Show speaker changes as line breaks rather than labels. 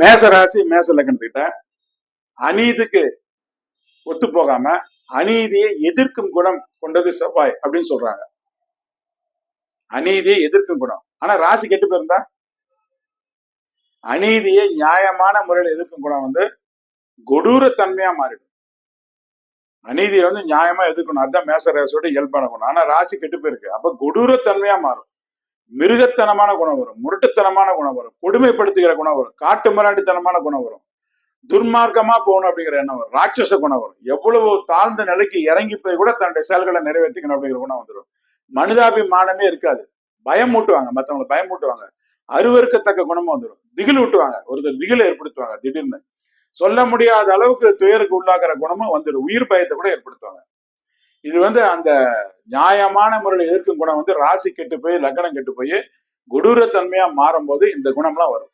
மேச ராசி மேச லக்னத்துக்கிட்ட அநீதிக்கு ஒத்து போகாம அநீதியை எதிர்க்கும் குணம் கொண்டது செவ்வாய் அப்படின்னு சொல்றாங்க. அநீதியை எதிர்க்கும் குணம். ஆனா ராசி கெட்டு போயிருந்தா? அநீதியை நியாயமான முறையில் எதிர்க்கும் குணம் வந்து கொடூரத்தன்மையா மாறிடும். அநீதியை வந்து நியாயமா எதிர்க்கணும். அதுதான் மேச ராசியோட இயல்பான குணம். ஆனா ராசி கெட்டு போயிருக்கு. அப்ப கொடூரத்தன்மையா மாறும். மிருகத்தனமான குணம் வரும். முரட்டுத்தனமான குணம் வரும். கொடுமைப்படுத்துகிற குணம் வரும். காட்டு மிராண்டித்தனமான குணம் வரும். துர்மார்க்கமா போகணும் அப்படிங்கிற எண்ணம் வரும். ராட்சச குணம் வரும். எவ்வளவு தாழ்ந்த நிலைக்கு இறங்கி போய் கூட தன்னுடைய செயல்களை நிறைவேற்றிக்கணும் அப்படிங்கிற குணம் வந்துடும். மனிதாபிமானமே இருக்காது. பயம் ஊட்டுவாங்க. மற்றவங்களை பயம் ஊட்டுவாங்க. அருவருக்கத்தக்க குணமும் வந்துடும். திகில் ஊட்டுவாங்க. ஒருத்தர் திகில் ஏற்படுத்துவாங்க திடீர்னு. சொல்ல முடியாத அளவுக்கு துயருக்கு உள்ளாகிற குணமும் வந்துடும். உயிர் பயத்தை கூட ஏற்படுத்துவாங்க. இது வந்து அந்த நியாயமான முறையில் எதிர்க்கும் குணம் வந்து ராசி கெட்டு போய் லக்னம் கெட்டு போய் கொடூரத்தன்மையா மாறும்போது இந்த குணம்லாம் வரும்.